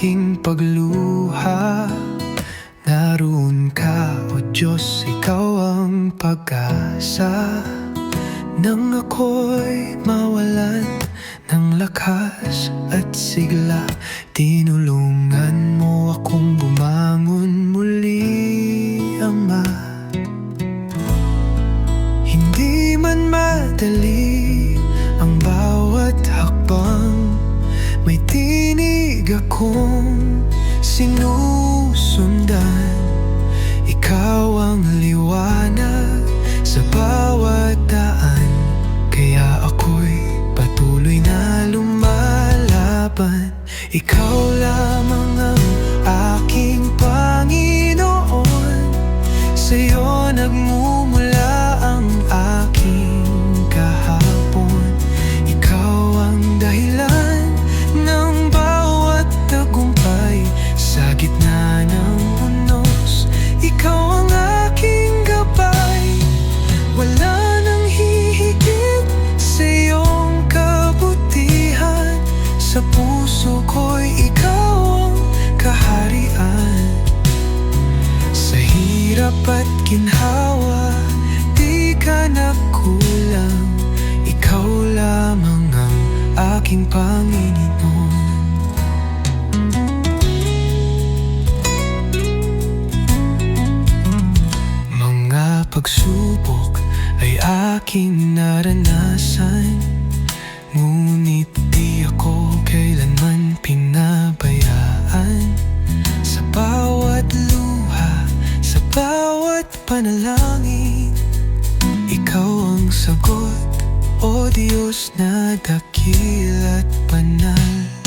aking pagluha. Naroon ka, O Diyos, ikaw ang pag-asa. Nang ako'y mawalan ng lakas at sigla Tinulungan mo akong bumangon muli, Ama. Hindi man madali akong sinusundan. Ikaw ang liwanag sa bawat daan. Kaya ako'y patuloy na lumalaban. Ikaw lamang ang ginhawa, di ka nagkulang Ikaw lamang ang aking Panginoon. Mga pagsubok ay aking naranasan. Ngunit di ako kailanman sagot. O Diyos na dakil at banal.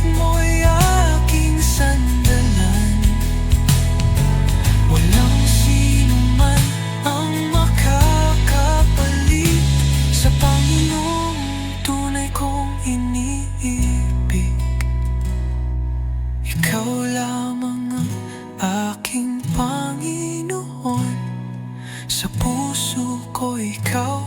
pag-ibig mo'y aking sandalan. Walang ang makakapalit Sa Panginoong tunay kong iniibig. Ikaw lamang ang aking Panginoon. Sa puso ko ikaw